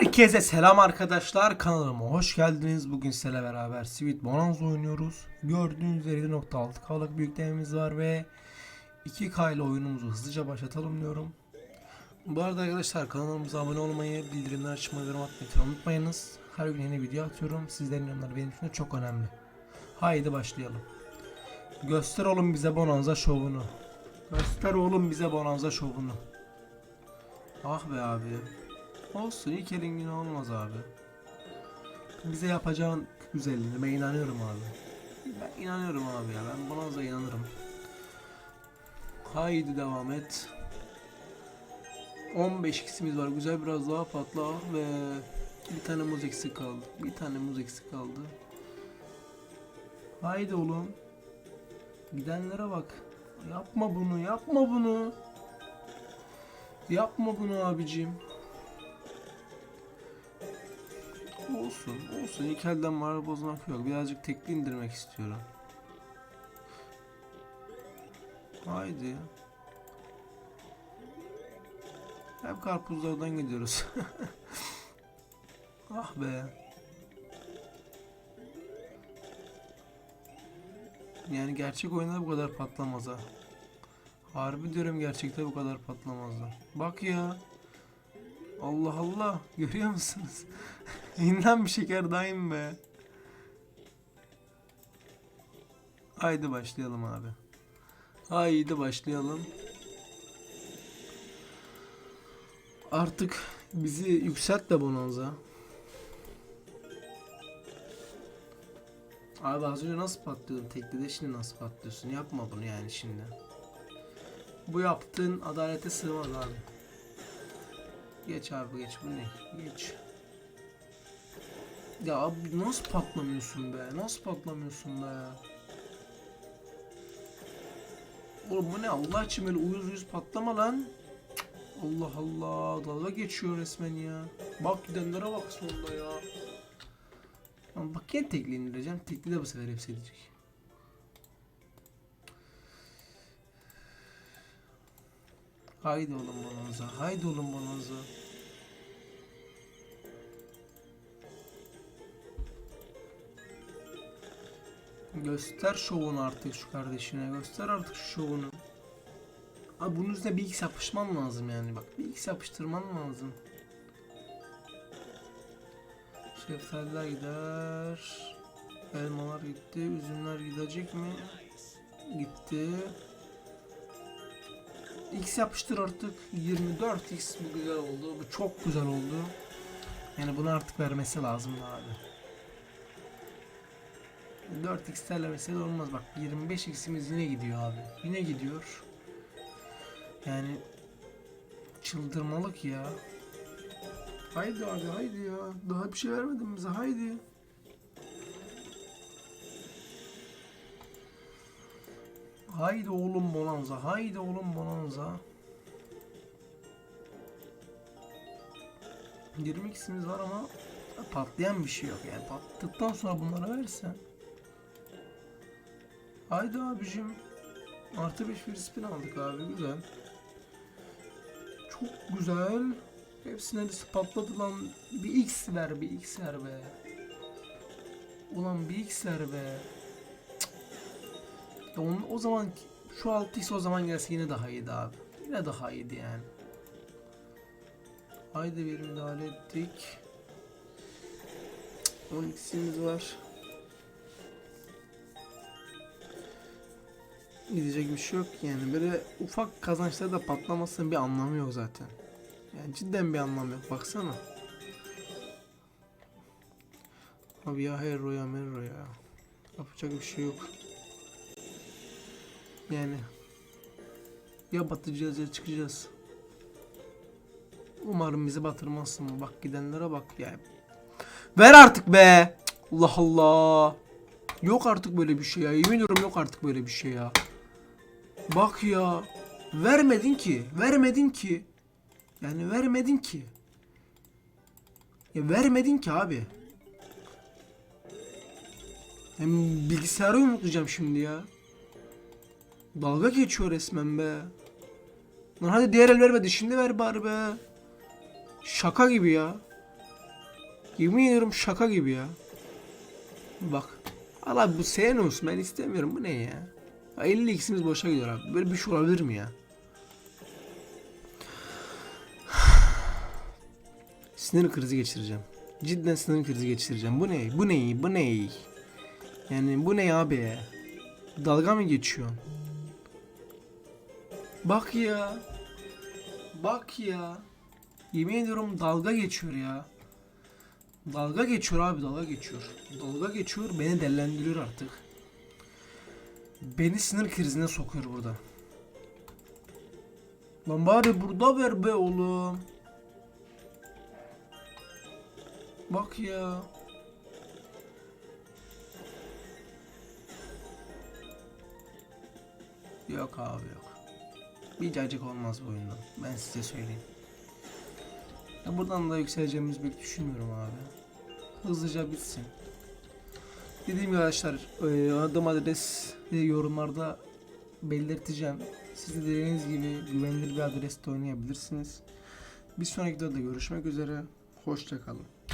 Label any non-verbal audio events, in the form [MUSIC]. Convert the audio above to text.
Herkese selam arkadaşlar kanalıma hoş geldiniz. Bugün sizlerle beraber Sweet Bonanza oynuyoruz. Gördüğünüz üzere 7.6K'lık büyüklememiz var ve 2K ile oyunumuzu hızlıca başlatalım diyorum. Bu arada arkadaşlar kanalımıza abone olmayı, bildirimler açmayı, yorum unutmayınız. Her gün yeni video atıyorum. Sizlerin yorumları benim için çok önemli. Haydi başlayalım. Göster oğlum bize Bonanza şovunu. Göster oğlum bize Bonanza şovunu. Ah be abi. Olsun ilk elin olmaz abi. Bize yapacağın güzelliğine ben inanıyorum abi. Ben inanıyorum abi ya ben buna da inanırım. Haydi devam et. 15 kişimiz var güzel biraz daha patla ve bir tane muz eksik kaldı. Bir tane muz eksik kaldı. Haydi oğlum. Gidenlere bak. Yapma bunu yapma bunu. Yapma bunu abicim. Olsun, olsun. İlk elden var bozmak yok. Birazcık tekli indirmek istiyorum. Haydi. Hep karpuzlardan gidiyoruz. [LAUGHS] ah be. Yani gerçek oyunda bu kadar patlamaz ha. Harbi diyorum gerçekte bu kadar patlamazlar. Bak ya. Allah Allah. Görüyor musunuz? [LAUGHS] İnan bir şeker daim be. Haydi başlayalım abi. Haydi başlayalım. Artık bizi yükselt de Bonanza. Abi az önce nasıl patlıyordun teklide şimdi nasıl patlıyorsun? Yapma bunu yani şimdi. Bu yaptığın adalete sığmaz abi. Geç abi geç bu ne? Geç. Ya abi nasıl patlamıyorsun be? Nasıl patlamıyorsun be? Oğlum bu ne Allah için böyle uyuz uyuz patlama lan. Allah Allah dalga geçiyor resmen ya. Bak gidenlere bak sonunda ya. Ama bak yine tekli indireceğim. Tekli de bu sefer hepsi edecek. Haydi oğlum bonanza. Haydi oğlum bonanza. Göster şovunu artık şu kardeşine. Göster artık şu şovunu. Abi bunun üstüne bir x yapışman lazım yani bak. Bir x yapıştırman lazım. Şeftaliler gider. Elmalar gitti. Üzümler gidecek mi? Gitti. X yapıştır artık. 24x bu güzel oldu. Bu çok güzel oldu. Yani bunu artık vermesi lazım abi. 4x terlemesi olmaz. Bak 25x'imiz yine gidiyor abi. Yine gidiyor. Yani çıldırmalık ya. Haydi abi haydi ya. Daha bir şey vermedin bize haydi. Haydi oğlum bonanza haydi oğlum bonanza. 20x'imiz var ama patlayan bir şey yok. Yani patladıktan sonra bunlara versen Haydi abicim. Artı 5 bir spin aldık abi güzel. Çok güzel. Hepsine de patladı lan. Bir X ver bir X ver be. Ulan bir X ver be. Cık. Ya onun, o zaman şu 6X o zaman gelse yine daha iyiydi abi. Yine daha iyiydi yani. Haydi bir müdahale ettik. 12'simiz var. Gidecek bir şey yok yani. Böyle ufak kazançlarda da patlamasının bir anlamı yok zaten. Yani cidden bir anlamı yok. Baksana. Abi ya hero ya merro ya. Yapacak bir şey yok. Yani. Ya batacağız ya çıkacağız. Umarım bizi batırmazsın. Bak gidenlere bak ya. Ver artık be. Allah Allah. Yok artık böyle bir şey ya. Yemin ediyorum yok artık böyle bir şey ya. Bak ya. Vermedin ki. Vermedin ki. Yani vermedin ki. Ya vermedin ki abi. Hem bilgisayarı unutacağım şimdi ya. Dalga geçiyor resmen be. Lan hadi diğer el vermedi şimdi ver bari be. Şaka gibi ya. Yemin ediyorum şaka gibi ya. Bak. Al abi bu senin olsun ben istemiyorum bu ne ya? Ya 50 x'imiz boşa gidiyor abi. Böyle bir şey olabilir mi ya? [SIGHS] Sinir krizi geçireceğim. Cidden sinir krizi geçireceğim. Bu ne? Bu ne? Bu ne? Yani bu ne abi? Dalga mı geçiyorsun? Bak ya. Bak ya. Yemin ediyorum dalga geçiyor ya. Dalga geçiyor abi dalga geçiyor. Dalga geçiyor beni dellendiriyor artık. Beni sinir krizine sokuyor burada. Lan bari burada ver be oğlum. Bak ya. Yok abi yok. Bir cacık olmaz bu oyundan. Ben size söyleyeyim. Ya buradan da yükseleceğimizi pek düşünmüyorum abi. Hızlıca bitsin. Dediğim gibi arkadaşlar e, adım adres yorumlarda belirteceğim. Siz de dediğiniz gibi güvenilir bir adreste oynayabilirsiniz. Bir sonraki videoda görüşmek üzere. Hoşçakalın.